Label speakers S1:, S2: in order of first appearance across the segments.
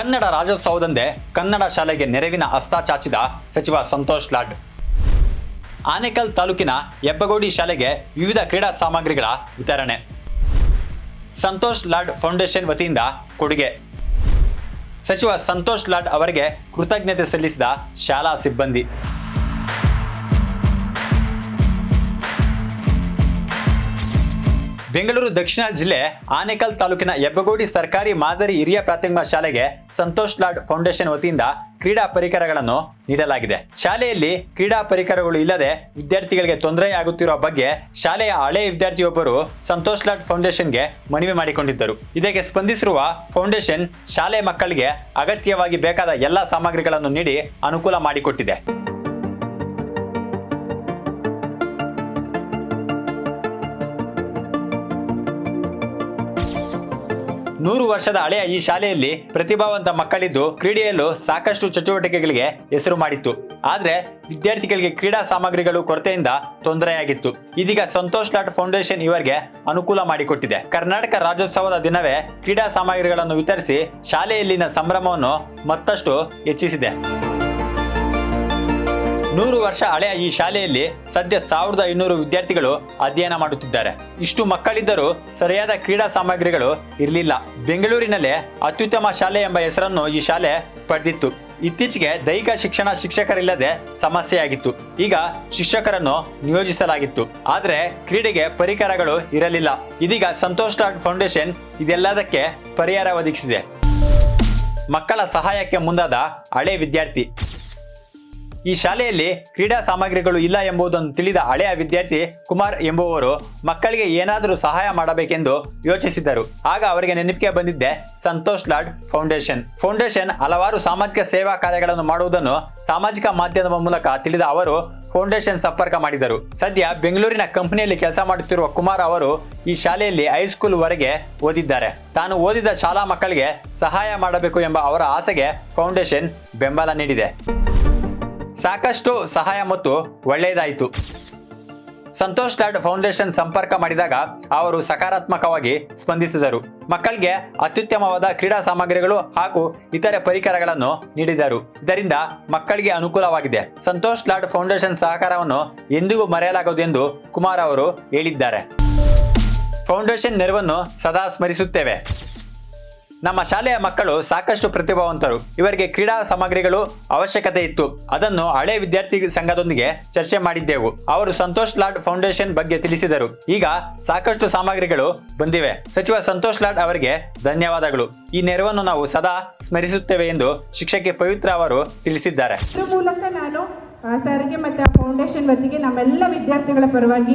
S1: ಕನ್ನಡ ರಾಜ್ಯೋತ್ಸವದಂದೇ ಕನ್ನಡ ಶಾಲೆಗೆ ನೆರವಿನ ಹಸ್ತ ಚಾಚಿದ ಸಚಿವ ಸಂತೋಷ್ ಲಾಡ್. ಆನೇಕಲ್ ತಾಲೂಕಿನ ಹೆಬ್ಬಗೋಡಿ ಶಾಲೆಗೆ ವಿವಿಧ ಕ್ರೀಡಾ ಸಾಮಗ್ರಿಗಳ ವಿತರಣೆ. ಸಂತೋಷ್ ಲಾಡ್ ಫೌಂಡೇಶನ್ ವತಿಯಿಂದ ಕೊಡುಗೆ. ಸಚಿವ ಸಂತೋಷ್ ಲಾಡ್ ಅವರಿಗೆ ಕೃತಜ್ಞತೆ ಸಲ್ಲಿಸಿದ ಶಾಲಾ ಸಿಬ್ಬಂದಿ. ಬೆಂಗಳೂರು ದಕ್ಷಿಣ ಜಿಲ್ಲೆ ಆನೇಕಲ್ ತಾಲೂಕಿನ ಹೆಬ್ಬಗೋಡಿ ಸರ್ಕಾರಿ ಮಾದರಿ ಹಿರಿಯ ಪ್ರಾಥಮಿಕ ಶಾಲೆಗೆ ಸಂತೋಷ್ ಲಾಡ್ ಫೌಂಡೇಶನ್ ವತಿಯಿಂದ ಕ್ರೀಡಾ ಪರಿಕರಗಳನ್ನು ನೀಡಲಾಗಿದೆ. ಶಾಲೆಯಲ್ಲಿ ಕ್ರೀಡಾ ಪರಿಕರಗಳು ಇಲ್ಲದೆ ವಿದ್ಯಾರ್ಥಿಗಳಿಗೆ ತೊಂದರೆಯಾಗುತ್ತಿರುವ ಬಗ್ಗೆ ಶಾಲೆಯ ಹಳೆಯ ವಿದ್ಯಾರ್ಥಿಯೊಬ್ಬರು ಸಂತೋಷ್ ಲಾಡ್ ಫೌಂಡೇಶನ್ಗೆ ಮನವಿ ಮಾಡಿಕೊಂಡಿದ್ದರು. ಇದಕ್ಕೆ ಸ್ಪಂದಿಸಿರುವ ಫೌಂಡೇಶನ್ ಶಾಲೆ ಮಕ್ಕಳಿಗೆ ಅಗತ್ಯವಾಗಿ ಬೇಕಾದ ಎಲ್ಲ ಸಾಮಗ್ರಿಗಳನ್ನು ನೀಡಿ ಅನುಕೂಲ ಮಾಡಿಕೊಟ್ಟಿದೆ. ನೂರು ವರ್ಷದ ಹಳೆಯ ಈ ಶಾಲೆಯಲ್ಲಿ ಪ್ರತಿಭಾವಂತ ಮಕ್ಕಳಿದ್ದು ಕ್ರೀಡೆಯಲ್ಲೂ ಸಾಕಷ್ಟು ಚಟುವಟಿಕೆಗಳಿಗೆ ಹೆಸರು ಮಾಡಿತ್ತು. ಆದ್ರೆ ವಿದ್ಯಾರ್ಥಿಗಳಿಗೆ ಕ್ರೀಡಾ ಸಾಮಗ್ರಿಗಳು ಕೊರತೆಯಿಂದ ತೊಂದರೆಯಾಗಿತ್ತು. ಇದೀಗ ಸಂತೋಷ್ ಲಾಟ್ ಫೌಂಡೇಶನ್ ಇವರಿಗೆ ಅನುಕೂಲ ಮಾಡಿಕೊಟ್ಟಿದೆ. ಕರ್ನಾಟಕ ರಾಜ್ಯೋತ್ಸವದ ದಿನವೇ ಕ್ರೀಡಾ ಸಾಮಗ್ರಿಗಳನ್ನು ವಿತರಿಸಿ ಶಾಲೆಯಲ್ಲಿನ ಸಂಭ್ರಮವನ್ನು ಮತ್ತಷ್ಟು ಹೆಚ್ಚಿಸಿದೆ. ನೂರು ವರ್ಷ ಹಳೆಯ ಈ ಶಾಲೆಯಲ್ಲಿ ಸದ್ಯ ಸಾವಿರದ ಐನೂರು ವಿದ್ಯಾರ್ಥಿಗಳು ಅಧ್ಯಯನ ಮಾಡುತ್ತಿದ್ದಾರೆ. ಇಷ್ಟು ಮಕ್ಕಳಿದ್ದರೂ ಸರಿಯಾದ ಕ್ರೀಡಾ ಸಾಮಗ್ರಿಗಳು ಇರಲಿಲ್ಲ. ಬೆಂಗಳೂರಿನಲ್ಲೇ ಅತ್ಯುತ್ತಮ ಶಾಲೆ ಎಂಬ ಹೆಸರನ್ನು ಈ ಶಾಲೆ ಪಡೆದಿತ್ತು. ಇತ್ತೀಚೆಗೆ ದೈಹಿಕ ಶಿಕ್ಷಣ ಶಿಕ್ಷಕರಿಲ್ಲದೆ ಸಮಸ್ಯೆಯಾಗಿತ್ತು. ಈಗ ಶಿಕ್ಷಕರನ್ನು ನಿಯೋಜಿಸಲಾಗಿತ್ತು. ಆದರೆ ಕ್ರೀಡೆಗೆ ಪರಿಕರಗಳು ಇರಲಿಲ್ಲ. ಇದೀಗ ಸಂತೋಷ್ ಲಾಡ್ ಫೌಂಡೇಶನ್ ಇದೆಲ್ಲದಕ್ಕೆ ಪರಿಹಾರ ಒದಗಿಸಿದೆ. ಮಕ್ಕಳ ಸಹಾಯಕ್ಕೆ ಮುಂದಾದ ಹಳೆ ವಿದ್ಯಾರ್ಥಿ. ಈ ಶಾಲೆಯಲ್ಲಿ ಕ್ರೀಡಾ ಸಾಮಗ್ರಿಗಳು ಇಲ್ಲ ಎಂಬುದನ್ನು ತಿಳಿದ ಹಳೆಯ ವಿದ್ಯಾರ್ಥಿ ಕುಮಾರ್ ಎಂಬುವವರು ಮಕ್ಕಳಿಗೆ ಏನಾದರೂ ಸಹಾಯ ಮಾಡಬೇಕೆಂದು ಯೋಚಿಸಿದ್ದರು. ಆಗ ಅವರಿಗೆ ನೆನಪಿಗೆ ಬಂದಿದ್ದೆ ಸಂತೋಷ್ ಲಾಡ್ ಫೌಂಡೇಶನ್. ಫೌಂಡೇಶನ್ ಹಲವಾರು ಸಾಮಾಜಿಕ ಸೇವಾ ಕಾರ್ಯಗಳನ್ನು ಮಾಡುವುದನ್ನು ಸಾಮಾಜಿಕ ಮಾಧ್ಯಮದ ಮೂಲಕ ತಿಳಿದ ಅವರು ಫೌಂಡೇಶನ್ ಸಂಪರ್ಕ ಮಾಡಿದರು ಸದ್ಯ ಬೆಂಗಳೂರಿನ ಕಂಪನಿಯಲ್ಲಿ ಕೆಲಸ ಮಾಡುತ್ತಿರುವ ಕುಮಾರ್ ಅವರು ಈ ಶಾಲೆಯಲ್ಲಿ ಹೈಸ್ಕೂಲ್ ವರೆಗೆ ಓದಿದ್ದಾರೆ. ತಾನು ಓದಿದ ಶಾಲಾ ಮಕ್ಕಳಿಗೆ ಸಹಾಯ ಮಾಡಬೇಕು ಎಂಬ ಅವರ ಆಸೆಗೆ ಫೌಂಡೇಶನ್ ಬೆಂಬಲ ನೀಡಿದೆ. ಸಾಕಷ್ಟು ಸಹಾಯ ಮತ್ತು ಒಳ್ಳೆಯದಾಯಿತು. ಸಂತೋಷ್ ಲಾಡ್ ಫೌಂಡೇಶನ್ ಸಂಪರ್ಕ ಮಾಡಿದಾಗ ಅವರು ಸಕಾರಾತ್ಮಕವಾಗಿ ಸ್ಪಂದಿಸಿದರು. ಮಕ್ಕಳಿಗೆ ಅತ್ಯುತ್ತಮವಾದ ಕ್ರೀಡಾ ಸಾಮಗ್ರಿಗಳು ಹಾಗೂ ಇತರೆ ಪರಿಕರಗಳನ್ನು ನೀಡಿದರು. ಇದರಿಂದ ಮಕ್ಕಳಿಗೆ ಅನುಕೂಲವಾಗಿದೆ. ಸಂತೋಷ್ ಲಾಡ್ ಫೌಂಡೇಶನ್ ಸಹಕಾರವನ್ನು ಎಂದಿಗೂ ಮರೆಯಲಾಗದು ಎಂದು ಕುಮಾರ್ ಅವರು ಹೇಳಿದ್ದಾರೆ. ಫೌಂಡೇಶನ್ ನೆರವನ್ನು ಸದಾ ಸ್ಮರಿಸುತ್ತೇವೆ. ನಮ್ಮ ಶಾಲೆಯ ಮಕ್ಕಳು ಸಾಕಷ್ಟು ಪ್ರತಿಭಾವಂತರು. ಇವರಿಗೆ ಕ್ರೀಡಾ ಸಾಮಗ್ರಿಗಳು ಅವಶ್ಯಕತೆ ಇತ್ತು. ಅದನ್ನು ಹಳೆ ವಿದ್ಯಾರ್ಥಿ ಸಂಘದೊಂದಿಗೆ ಚರ್ಚೆ ಮಾಡಿದ್ದೆವು. ಅವರು ಸಂತೋಷ್ ಲಾಡ್ ಫೌಂಡೇಶನ್ ಬಗ್ಗೆ ತಿಳಿಸಿದರು. ಈಗ ಸಾಕಷ್ಟು ಸಾಮಗ್ರಿಗಳು ಬಂದಿವೆ. ಸಚಿವ ಸಂತೋಷ್ ಲಾಡ್ ಅವರಿಗೆ ಧನ್ಯವಾದಗಳು. ಈ ನೆರವನ್ನು ನಾವು ಸದಾ ಸ್ಮರಿಸುತ್ತೇವೆ ಎಂದು ಶಿಕ್ಷಕಿ ಪವಿತ್ರ ಅವರು ತಿಳಿಸಿದ್ದಾರೆ.
S2: ಮೂಲಕ ನಾನು ಸರ್ಗೆ ಮತ್ತು ಫೌಂಡೇಶನ್ ವತಿಗೆ ನಮ್ಮೆಲ್ಲ ವಿದ್ಯಾರ್ಥಿಗಳ ಪರವಾಗಿ,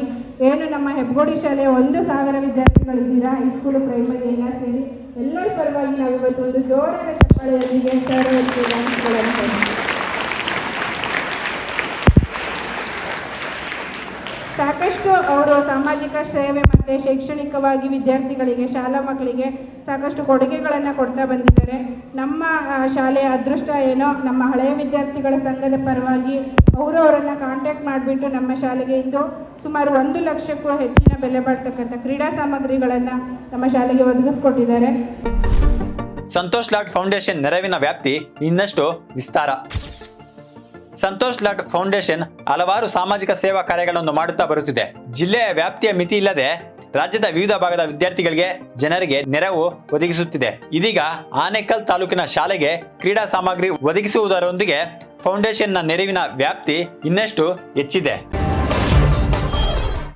S2: ಏನು ನಮ್ಮ ಹೆಬ್ಬಗೋಡಿ ಶಾಲೆಯ ಒಂದು ಸಾವಿರ ವಿದ್ಯಾರ್ಥಿಗಳಿದ್ದೀರಾ, ಹೈಸ್ಕೂಲು ಪ್ರೈಮರಿ ಎಲ್ಲ ಸೇರಿ ಎಲ್ಲರ ಪರವಾಗಿ ನಾವು ಇವತ್ತು ಒಂದು ಜೋರಾದ ಚಪ್ಪಾಳೆಯೊಂದಿಗೆ ಸರ್ ಸಾಕಷ್ಟು ಅವರು ಸಾಮಾಜಿಕ ಸೇವೆ ಮತ್ತು ಶೈಕ್ಷಣಿಕವಾಗಿ ವಿದ್ಯಾರ್ಥಿಗಳಿಗೆ, ಶಾಲಾ ಮಕ್ಕಳಿಗೆ ಸಾಕಷ್ಟು ಕೊಡುಗೆಗಳನ್ನು ಕೊಡ್ತಾ ಬಂದಿದ್ದಾರೆ. ನಮ್ಮ ಶಾಲೆಯ ಅದೃಷ್ಟ ಏನೋ, ನಮ್ಮ ಹಳೆಯ ವಿದ್ಯಾರ್ಥಿಗಳ ಸಂಘದ ಪರವಾಗಿ ಅವರು ಅವರನ್ನು ಕಾಂಟ್ಯಾಕ್ಟ್ ಮಾಡಿಬಿಟ್ಟು ನಮ್ಮ ಶಾಲೆಗೆ ಇಂದು ಸುಮಾರು ಒಂದು ಲಕ್ಷಕ್ಕೂ ಹೆಚ್ಚಿನ ಬೆಲೆ ಬಾಳ್ತಕ್ಕಂಥ ಕ್ರೀಡಾ ಸಾಮಗ್ರಿಗಳನ್ನು ನಮ್ಮ ಶಾಲೆಗೆ ಒದಗಿಸ್ಕೊಟ್ಟಿದ್ದಾರೆ.
S1: ಸಂತೋಷ್ ಲಾಡ್ ಫೌಂಡೇಶನ್ ನೆರವಿನ ವ್ಯಾಪ್ತಿ ಇನ್ನಷ್ಟು ವಿಸ್ತಾರ. ಸಂತೋಷ್ ಲಾಡ್ ಫೌಂಡೇಶನ್ ಹಲವಾರು ಸಾಮಾಜಿಕ ಸೇವಾ ಕಾರ್ಯಗಳನ್ನು ಮಾಡುತ್ತಾ ಬರುತ್ತಿದೆ. ಜಿಲ್ಲೆಯ ವ್ಯಾಪ್ತಿಯ ಮಿತಿ ಇಲ್ಲದೆ ರಾಜ್ಯದ ವಿವಿಧ ಭಾಗದ ವಿದ್ಯಾರ್ಥಿಗಳಿಗೆ ಜನರಿಗೆ ನೆರವು ಒದಗಿಸುತ್ತಿದೆ. ಇದೀಗ ಆನೇಕಲ್ ತಾಲೂಕಿನ ಶಾಲೆಗೆ ಕ್ರೀಡಾ ಸಾಮಗ್ರಿ ಒದಗಿಸುವುದರೊಂದಿಗೆ ಫೌಂಡೇಶನ್ನ ನೆರವಿನ ವ್ಯಾಪ್ತಿ ಇನ್ನಷ್ಟು ಹೆಚ್ಚಿದೆ.